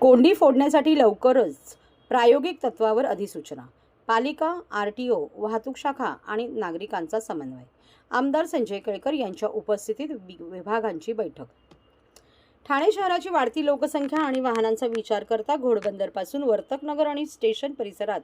कोंडी फोडण्यासाठी लवकरच प्रायोगिक तत्वावर अधिसूचना. पालिका आर टी ओ वाहतूक शाखा आणि नागरिकांचा समन्वय. आमदार संजय केळकर यांच्या उपस्थितीत वि- विभागांची बैठक. ठाणे शहराची वाढती लोकसंख्या आणि वाहनांचा विचार करता घोडबंदरपासून वर्तकनगर आणि स्टेशन परिसरात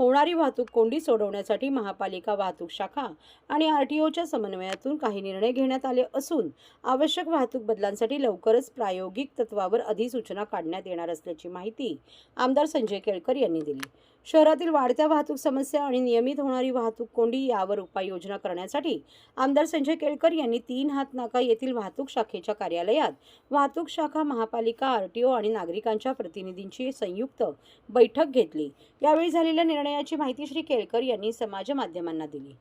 होणारी वाहतूक कोंडी सोडवण्यासाठी महापालिका वाहतूक शाखा आणि आर टी ओच्या समन्वयातून काही निर्णय घेण्यात आले असून आवश्यक वाहतूक बदलांसाठी लवकरच प्रायोगिक तत्वावर अधिसूचना काढण्यात येणार असल्याची माहिती आमदार संजय केळकर यांनी दिली. शहरातील वाढत्या वाहतूक समस्या आणि नियमित होणारी वाहतूक कोंडी यावर उपाययोजना करण्यासाठी आमदार संजय केळकर यांनी तीन हात नाका येथील वाहतूक शाखेच्या कार्यालयात वाहतूक शाखा महापालिका आर टी ओ आणि नागरिकांच्या प्रतिनिधींची संयुक्त बैठक घेतली. यावेळी झालेल्या निर्णयाची माहिती श्री केळकर यांनी समाज माध्यमांना दिली.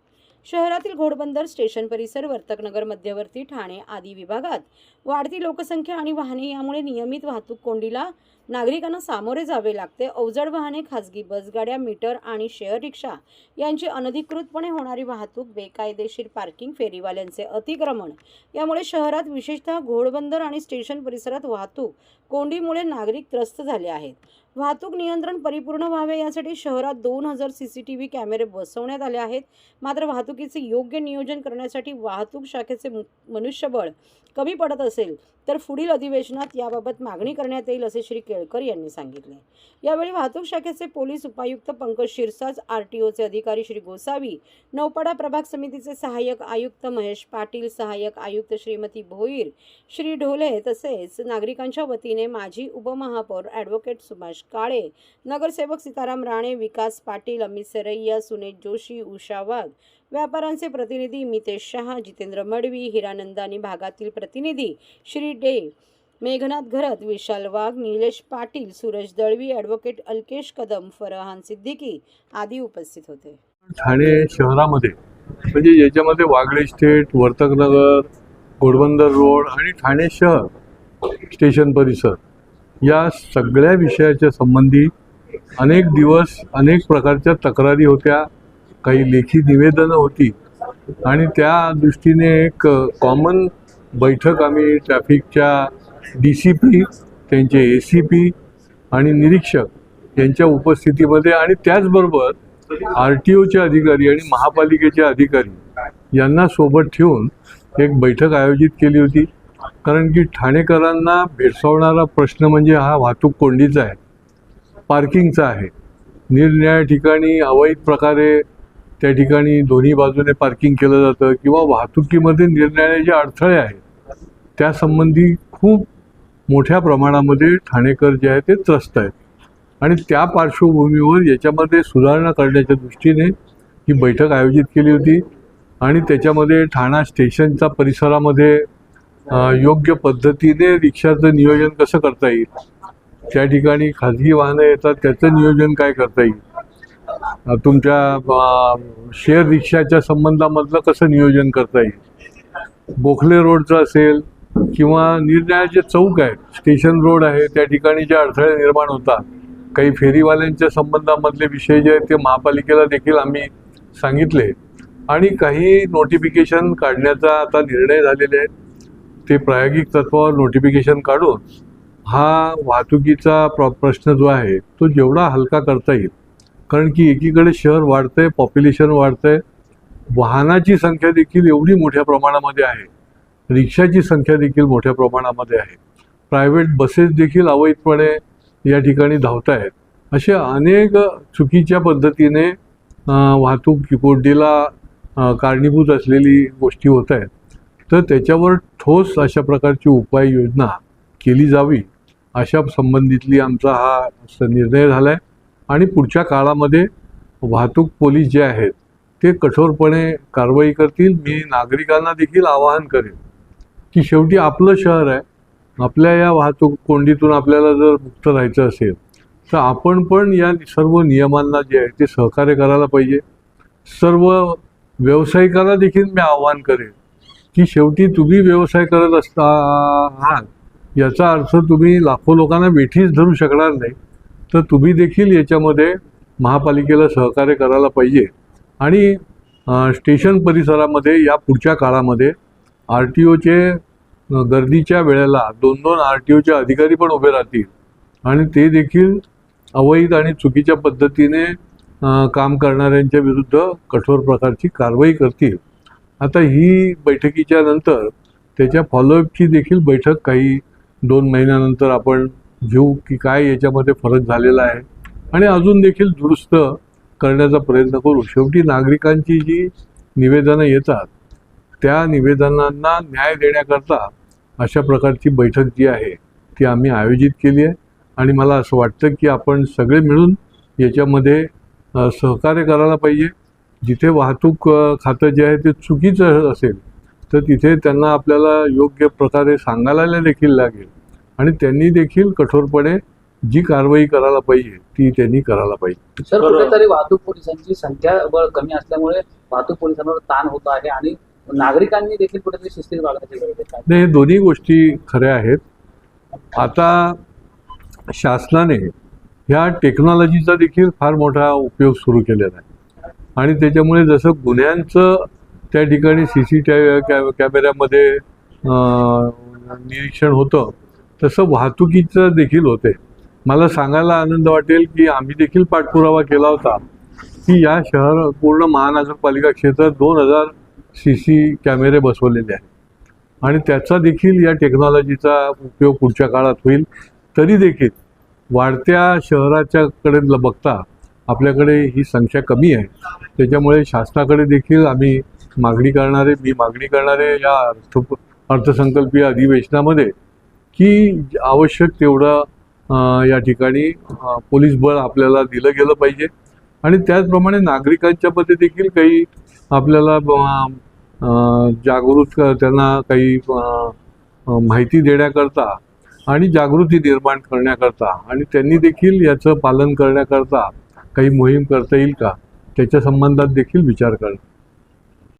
शहरातील घोडबंदर स्टेशन परिसर वर्तकनगर मध्यवर्ती ठाणे आदी विभागात. वाढती लोकसंख्या आणि वाहने यामुळे नियमित वाहतूक कोंडीला नागरिकांना सामोरे जावे लागते. अवजड वाहने खासगी बसगाड्या मीटर आणि शेअर रिक्षा यांची अनधिकृतपणे होणारी वाहतूक बेकायदेशीर पार्किंग फेरीवाल्यांचे अतिक्रमण यामुळे शहरात विशेषतः घोडबंदर आणि स्टेशन परिसरात वाहतूक कोंडीमुळे नागरिक त्रस्त झाले आहेत. वाहतूक नियंत्रण परिपूर्ण व्हावे यासाठी शहरात दोन हजार सी सी टी व्ही कॅमेरे बसवण्यात आले आहेत. मात्र वाहतुकीचे योग्य नियोजन करण्यासाठी वाहतूक शाखेचे मनुष्यबळ कमी पडत असेल तर पुढील अधिवेशनात याबाबत मागणी करण्यात येईल असे श्री केळकर यांनी सांगितले. यावेळी वाहतूक शाखेचे पोलीस उपायुक्त पंकज शिरसाज आर टी ओचे अधिकारी श्री गोसावी नौपाडा प्रभाग समितीचे सहाय्यक आयुक्त महेश पाटील सहाय्यक आयुक्त श्रीमती भोईर श्री ढोले तसेच नागरिकांच्या वतीने माजी उपमहापौर ॲडव्होकेट सुभाष काळे नगरसेवक सीताराम राणे विकास पाटील अमित सरैया सुनेश जोशी उषा वाघ व्यापाऱ्यांचे प्रतिनिधी मितेश शहा जितेंद्र मडवी हिरानंदानी भागातील प्रतिनिधी श्री डे मेघनाथ घरत विशाल वाघ निलेश पाटील सूरज दळवी ॲडव्होकेट अल्केश कदम फरहान सिद्दीकी आदी उपस्थित होते. ठाणे शहरामध्ये म्हणजे याच्यामध्ये वागळे स्टेट वर्तकनगर घोडबंदर रोड आणि ठाणे शहर स्टेशन परिसर या सगळ्या विषयाच्या संबंधी अनेक दिवस अनेक प्रकारच्या तक्रारी होत्या. काही लेखी निवेदनं होती. आणि त्या दृष्टीने एक कॉमन बैठक आम्ही ट्रॅफिकच्या डी सी पी त्यांचे ए सी पी आणि निरीक्षक यांच्या उपस्थितीमध्ये आणि त्याचबरोबर आर टी ओचे अधिकारी आणि महापालिकेचे अधिकारी यांना सोबत ठेवून एक बैठक आयोजित केली होती. कारण की ठाणेकरांना भेडसावणारा प्रश्न म्हणजे हा वाहतूक कोंडीचा आहे पार्किंगचा आहे. निरनिराळ्या ठिकाणी अवैध प्रकारे त्या ठिकाणी दोन्ही बाजूने पार्किंग केलं जातं किंवा वाहतुकीमध्ये निरनिराळे जे अडथळे आहेत त्यासंबंधी खूप मोठ्या प्रमाणामध्ये ठाणेकर जे आहे ते त्रस्त आहेत. आणि त्या पार्श्वभूमीवर याच्यामध्ये सुधारणा करण्याच्या दृष्टीने ही बैठक आयोजित केली होती आणि त्याच्यामध्ये ठाणा स्टेशनच्या परिसरामध्ये योग्य पद्धतीने रिक्षाचं नियोजन कसं करता येईल? त्या ठिकाणी खाजगी वाहनं येतात त्याचं नियोजन काय करता येईल? तुमच्या शेअर रिक्षाच्या संबंधामधलं कसं नियोजन करता येईल? बोखले रोडचं असेल किंवा निरनिराळे जे चौक आहेत स्टेशन रोड आहे त्या ठिकाणी जे अडथळे निर्माण होतात काही फेरीवाल्यांच्या संबंधामधले विषय जे आहेत ते महापालिकेला देखील आम्ही सांगितले. आणि काही नोटिफिकेशन काढण्याचा आता निर्णय झालेले आहेत. ते प्रायोगिक तत्वावर नोटिफिकेशन काढून हा वाहतुकीचा प्र प्रश्न जो आहे तो जेवढा हलका करता येईल कारण की एकीकडे शहर वाढतंय पॉप्युलेशन वाढतंय. वाहनाची संख्या देखील एवढी मोठ्या प्रमाणामध्ये आहे. रिक्षाची संख्या देखील मोठ्या प्रमाणामध्ये आहे. प्रायव्हेट बसेस देखील अवैधपणे या ठिकाणी धावत आहेत अशा अनेक चुकीच्या पद्धतीने वाहतूक कोंडीला कारणीभूत असलेली गोष्टी होत आहेत तर त्याच्यावर ठोस अशा प्रकारची उपाययोजना केली जावी अशा संबंधितली आमचा हा निर्णय झाला आहे आणि पुढच्या काळामध्ये वाहतूक पोलीस जे आहेत ते कठोरपणे कारवाई करतील. मी नागरिकांना देखील आवाहन करेन की शेवटी आपलं शहर आहे आपल्या या वाहतूक कोंडीतून आपल्याला जर मुक्त राहायचं असेल तर आपण पण या सर्व नियमांना जे आहे ते सहकार्य करायला पाहिजे. सर्व व्यावसायिकांना देखील मी आवाहन करेन की शेवटी तुम्ही व्यवसाय करत असता आहात याचा अर्थ तुम्ही लाखो लोकांना वेठीच धरू शकणार नाही. तर तुम्ही देखील याच्यामध्ये महापालिकेला सहकार्य करायला पाहिजे. आणि स्टेशन परिसरामध्ये या पुढच्या काळामध्ये आर टी ओचे गर्दीच्या वेळेला दोन दोन आर टी ओचे अधिकारी पण उभे राहतील. आणि ते देखील अवैध आणि चुकीच्या पद्धतीने काम करणाऱ्यांच्या विरुद्ध कठोर प्रकारची कारवाई करतील. आता ही बैठकीच्या नंतर त्याच्या फॉलोअपची देखील बैठक काही दोन महिन्यानंतर आपण घेऊ की काय याच्यामध्ये फरक झालेला आहे. आणि अजून देखील दुरुस्त करण्याचा प्रयत्न करू. शेवटी नागरिकांची जी निवेदनं येतात त्या निवेदनांना न्याय देण्याकरता अशा प्रकारची बैठक जी आहे ती आम्ही आयोजित केली आहे. आणि मला असं वाटतं की आपण सगळे मिळून याच्यामध्ये सहकार्य करायला पाहिजे. जिथे वाहतूक खातं जे आहे ते चुकीचं असेल तर तिथे त्यांना आपल्याला योग्य प्रकारे सांगायला देखील लागेल. आणि त्यांनी देखील कठोरपणे जी कारवाई करायला पाहिजे ती त्यांनी करायला पाहिजे. सर. कुठेतरी वाहतूक पोलिसांची संख्याबळ कमी असल्यामुळे वाहतूक पोलिसांवर ताण होत आहे आणि नागरिकांनी देखील कुठेतरी शिस्तीत वागण्याची गरज आहे. नाही हे दोन्ही गोष्टी खऱ्या आहेत. आता शासनाने ह्या टेक्नॉलॉजीचा देखील फार मोठा उपयोग सुरू केलेला आहे. आणि त्याच्यामुळे जसं गुन्ह्यांचं त्या ठिकाणी सी सी टी कॅ कॅमेऱ्यामध्ये निरीक्षण होतं तसं वाहतुकीचं देखील होते. मला सांगायला आनंद वाटेल की आम्ही देखील पाठपुरावा केला होता की या शहर पूर्ण महानगरपालिका क्षेत्रात दोन हजार सी सी कॅमेरे बसवलेले आहेत. आणि त्याचा देखील या टेक्नॉलॉजीचा उपयोग पुढच्या काळात होईल. तरी देखील वाढत्या शहराच्याकडे ल- बघता आपल्याकडे ही संख्या कमी आहे. त्याच्यामुळे शासनाकडे देखील आम्ही मागणी करणारे मी मागणी करणारे या अर्थ अर्थसंकल्पीय अधिवेशनामध्ये की आवश्यक तेवढं या ठिकाणी पोलीस बळ आपल्याला दिलं गेलं पाहिजे. आणि त्याचप्रमाणे नागरिकांच्या मध्ये देखील काही आपल्याला जागृत क- त्यांना काही माहिती देण्याकरता आणि जागृती निर्माण करण्याकरता आणि त्यांनी देखील याचं पालन करण्याकरता काही मोहीम करता येईल का? त्याच्या संबंधात देखील विचार करणं